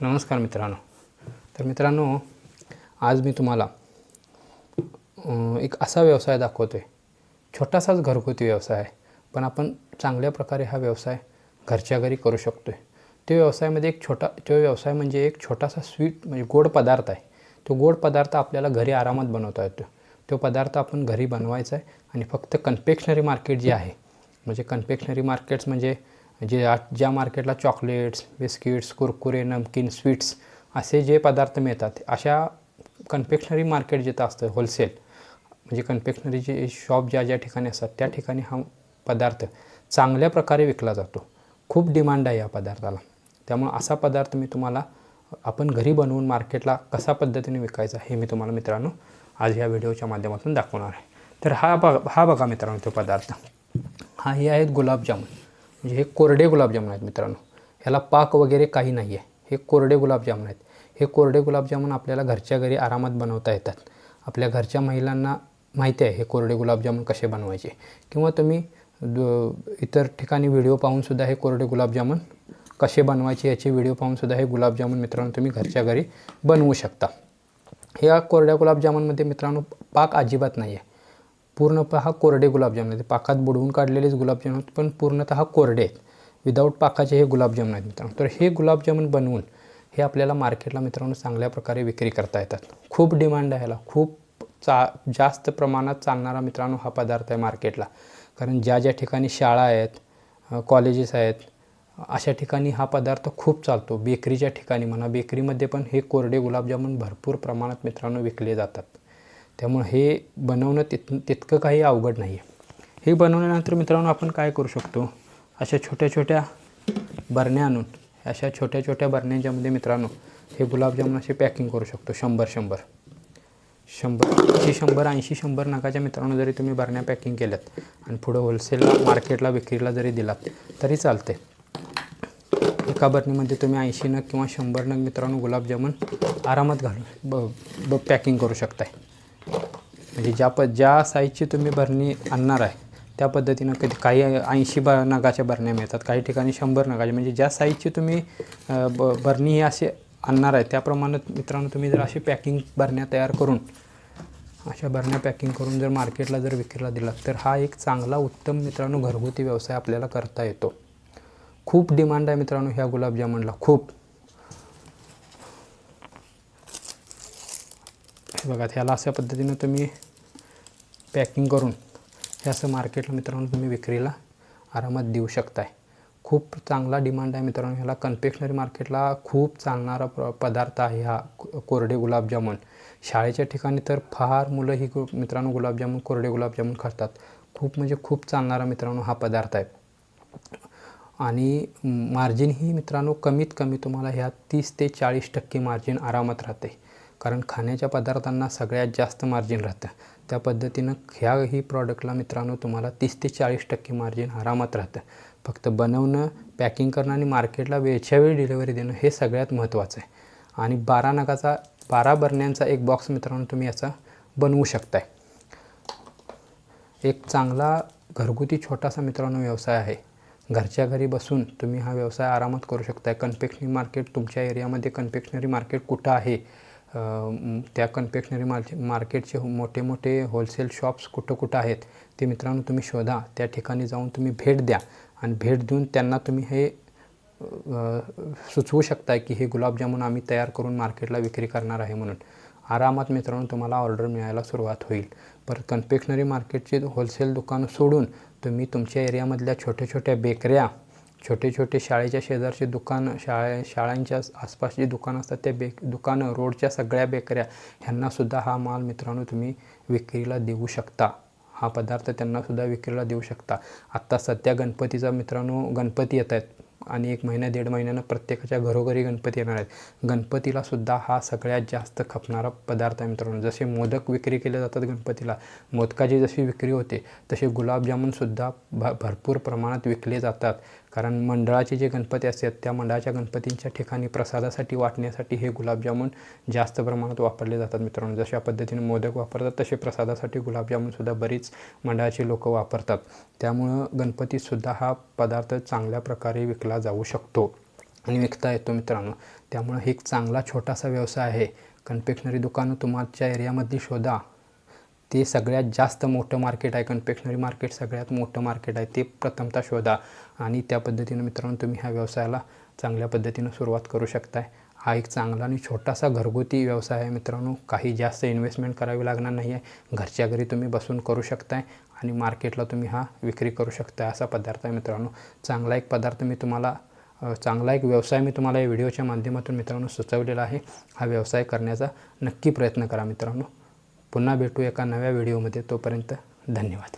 नमस्कार मित्रांनो. तर मित्रांनो आज मी तुम्हाला एक असा व्यवसाय दाखवतो आहे छोटासाच घरगुती व्यवसाय आहे पण आपण चांगल्या प्रकारे हा व्यवसाय घरच्या घरी करू शकतो आहे तो व्यवसायामध्ये एक छोटा तो व्यवसाय म्हणजे एक छोटासा स्वीट म्हणजे गोड पदार्थ आहे. तो गोड पदार्थ आपल्याला घरी आरामात बनवता येतो. तो पदार्थ आपण घरी बनवायचा आहे आणि फक्त कन्फेक्शनरी मार्केट जे आहे म्हणजे कन्फेक्शनरी मार्केट्स म्हणजे म्हणजे जे ज्या मार्केटला चॉकलेट्स बिस्किट्स कुरकुरे नमकीन स्वीट्स असे जे पदार्थ मिळतात अशा कन्फेक्शनरी मार्केट जिथं असतं होलसेल म्हणजे कन्फेक्शनरीचे शॉप ज्या ज्या ठिकाणी असतात त्या ठिकाणी हा पदार्थ चांगल्या प्रकारे विकला जातो. खूप डिमांड आहे या पदार्थाला. त्यामुळं असा पदार्थ मी तुम्हाला आपण घरी बनवून मार्केटला कसा पद्धतीने विकायचा हे मी तुम्हाला मित्रांनो आज या व्हिडिओच्या माध्यमातून दाखवणार आहे. तर हा बघा हा बघा मित्रांनो तो पदार्थ. हा हे आहेत गुलाबजामुन. म्हणजे हे कोरडे गुलाबजामुन आहेत मित्रांनो. ह्याला पाक वगैरे काही नाही आहे हे कोरडे गुलाबजामुन आहेत. हे कोरडे गुलाबजामुन आपल्याला घरच्या घरी आरामात बनवता येतात. आपल्या घरच्या महिलांना माहिती आहे हे कोरडे गुलाबजामुन कसे बनवायचे. किंवा तुम्ही इतर ठिकाणी व्हिडिओ पाहूनसुद्धा हे कोरडे गुलाबजामुन कसे बनवायचे याचे व्हिडिओ पाहूनसुद्धा हे गुलाबजामुन मित्रांनो तुम्ही घरच्या घरी बनवू शकता. ह्या कोरड्या गुलाबजामुनमध्ये मित्रांनो पाक अजिबात नाही आहे पूर्णतः कोरडे गुलाबजामुन आहेत. पाकात बुडवून काढलेलेच गुलाबजामुन आहेत पण पूर्णतः कोरडे आहेत. विदाऊट पाकाचे हे गुलाबजामुन आहेत मित्रांनो. तर हे गुलाबजामुन बनवून हे आपल्याला मार्केटला मित्रांनो चांगल्या प्रकारे विक्री करता येतात. खूप डिमांड आहे ह्याला. खूप चा जास्त प्रमाणात चालणारा मित्रांनो हा पदार्थ आहे मार्केटला. कारण ज्या ज्या ठिकाणी शाळा आहेत कॉलेजेस आहेत अशा ठिकाणी हा पदार्थ खूप चालतो. बेकरीच्या ठिकाणी म्हणा बेकरीमध्ये पण हे कोरडे गुलाबजामुन भरपूर प्रमाणात मित्रांनो विकले जातात. त्यामुळे हे बनवणं तित तितकं काही अवघड नाही आहे हे बनवल्यानंतर मित्रांनो आपण काय करू शकतो? अशा छोट्या छोट्या बरण्या आणून अशा छोट्या छोट्या बरण्यांच्यामध्ये मित्रांनो हे गुलाबजामुन असे पॅकिंग करू शकतो शंभर शंभर. शंभर ऐंशी शंभर ऐंशी शंभर नगाच्या मित्रांनो जरी तुम्ही बरण्या पॅकिंग केल्यात आणि पुढं होलसेलला मार्केटला विक्रीला जरी दिलात तरी चालते एका बरणीमध्ये तुम्ही ऐंशी नग किंवा शंभर नग मित्रांनो गुलाबजामुन आरामात घालून ब ब पॅकिंग करू शकताय. म्हणजे ज्या प ज्या साईजची तुम्ही भरणी आणणार आहे त्या पद्धतीनं कधी काही ऐंशी ब नगाच्या भरण्या मिळतात काही ठिकाणी शंभर नगाच्या. म्हणजे ज्या साईजची तुम्ही ब भरणी ही असे आणणार आहे त्याप्रमाणे मित्रांनो तुम्ही जर अशी पॅकिंग भरण्या तयार करून अशा भरण्या पॅकिंग करून जर मार्केटला जर विक्रीला दिला तर हा एक चांगला उत्तम मित्रांनो घरगुती व्यवसाय आपल्याला करता येतो. खूप डिमांड आहे मित्रांनो ह्या गुलाबजामुनला खूप. हे बघा ह्याला अशा पद्धतीनं तुम्ही पॅकिंग करून हे असं मार्केटला मित्रांनो तुम्ही विक्रीला आरामात देऊ शकताय. खूप चांगला डिमांड आहे मित्रांनो ह्याला. कन्फेक्शनरी मार्केटला खूप चालणारा प पदार्थ आहे हा कोरडे गुलाबजामुन. शाळेच्या ठिकाणी तर फार मुलं ही गु मित्रांनो गुलाबजामुन कोरडे गुलाबजामुन खातात. खूप म्हणजे खूप चालणारा मित्रांनो हा पदार्थ आहे. आणि मार्जिन ही मित्रांनो कमीत कमी तुम्हाला ह्या तीस ते चाळीस टक्के मार्जिन आरामात राहते. कारण खाण्याच्या पदार्थांना सगळ्यात जास्त मार्जिन राहतं. त्या पद्धतीनं ह्याही प्रॉडक्टला मित्रांनो तुम्हाला तीस ते चाळीस टक्के मार्जिन आरामात राहतं. फक्त बनवणं पॅकिंग करणं आणि मार्केटला वेळच्या वेळी डिलिव्हरी देणं हे सगळ्यात महत्त्वाचं आहे. आणि बारा नगाचा बारा बरण्यांचा एक बॉक्स मित्रांनो तुम्ही याचा बनवू शकताय. एक चांगला घरगुती छोटासा मित्रांनो व्यवसाय आहे. घरच्या घरी बसून तुम्ही हा व्यवसाय आरामात करू शकताय. कन्फेक्शनरी मार्केट तुमच्या एरियामध्ये कन्फेक्शनरी मार्केट कुठं आहे? त्या कन्फेक्शनरी मार्के मार्केटचे मोठे मोठे होलसेल शॉप्स कुठं कुठं आहेत ते मित्रांनो तुम्ही शोधा. त्या ठिकाणी जाऊन तुम्ही भेट द्या आणि भेट देऊन त्यांना तुम्ही हे सुचवू शकताय की हे गुलाबजामुन आम्ही तयार करून मार्केटला विक्री करणार आहे म्हणून. आरामात मित्रांनो तुम्हाला ऑर्डर मिळायला सुरुवात होईल. पर कन्फेक्शनरी मार्केटचे होलसेल दुकानं सोडून तुम्ही तुमच्या एरियामधल्या छोट्या छोट्या बेकऱ्या छोटे छोटे शाळेच्या शेजारचे दुकानं शाळे शाळांच्या आसपासची दुकानं असतात त्या बेक दुकानं रोडच्या सगळ्या बेकऱ्या ह्यांनासुद्धा हा माल मित्रांनो तुम्ही विक्रीला देऊ शकता. हा पदार्थ त्यांनासुद्धा विक्रीला देऊ शकता. आत्ता सध्या गणपतीचा मित्रांनो गणपती येत आहेत. आणि एक महिना दीड महिन्यानं प्रत्येकाच्या घरोघरी गणपती येणार आहेत. गणपतीला सुद्धा हा सगळ्यात जास्त खपणारा पदार्थ आहे मित्रांनो. जसे मोदक विक्री केले जातात गणपतीला मोदकाची जशी विक्री होते तसे गुलाबजामुनसुद्धा भ भरपूर प्रमाणात विकले जातात. कारण मंडळाचे जे गणपती असतात त्या मंडळाच्या गणपतींच्या ठिकाणी प्रसादासाठी वाटण्यासाठी हे गुलाबजामुन जास्त प्रमाणात वापरले जातात मित्रांनो. जशा पद्धतीने मोदक वापरतात तसे प्रसादासाठी गुलाबजामुनसुद्धा बरीच मंडळाचे लोक वापरतात. त्यामुळं गणपतीतसुद्धा हा पदार्थ चांगल्या प्रकारे विकला जाऊ शकतो. आणि विकता येतो मित्रांनो. त्यामुळं हे एक चांगला छोटासा व्यवसाय आहे. कन्फेक्शनरी दुकानं तुमच्या एरियामधली शोधा. ते सगळ्यात जास्त मोठं मार्केट आहे. कन्फेक्शनरी मार्केट सगळ्यात मोठं मार्केट आहे. ते प्रथमतः शोधा. आणि त्या पद्धतीनं मित्रांनो तुम्ही ह्या व्यवसायाला चांगल्या पद्धतीनं सुरुवात करू शकताय. हा एक चांगला आणि छोटासा घरगुती व्यवसाय आहे मित्रांनो. काही जास्त इन्व्हेस्टमेंट करावी लागणार नाही आहे घरच्या घरी तुम्ही बसून करू शकताय. आणि मार्केटला तुम्ही हा विक्री करू शकता असा पदार्थ आहे मित्रांनो. चांगला एक पदार्थ मी तुम्हाला चांगला एक व्यवसाय मी तुम्हाला या व्हिडिओच्या माध्यमातून मित्रांनो सुचवलेला आहे. हा व्यवसाय करण्याचा नक्की प्रयत्न करा मित्रांनो. पुन्हा भेटू एका नव्या व्हिडिओमध्ये. तोपर्यंत धन्यवाद.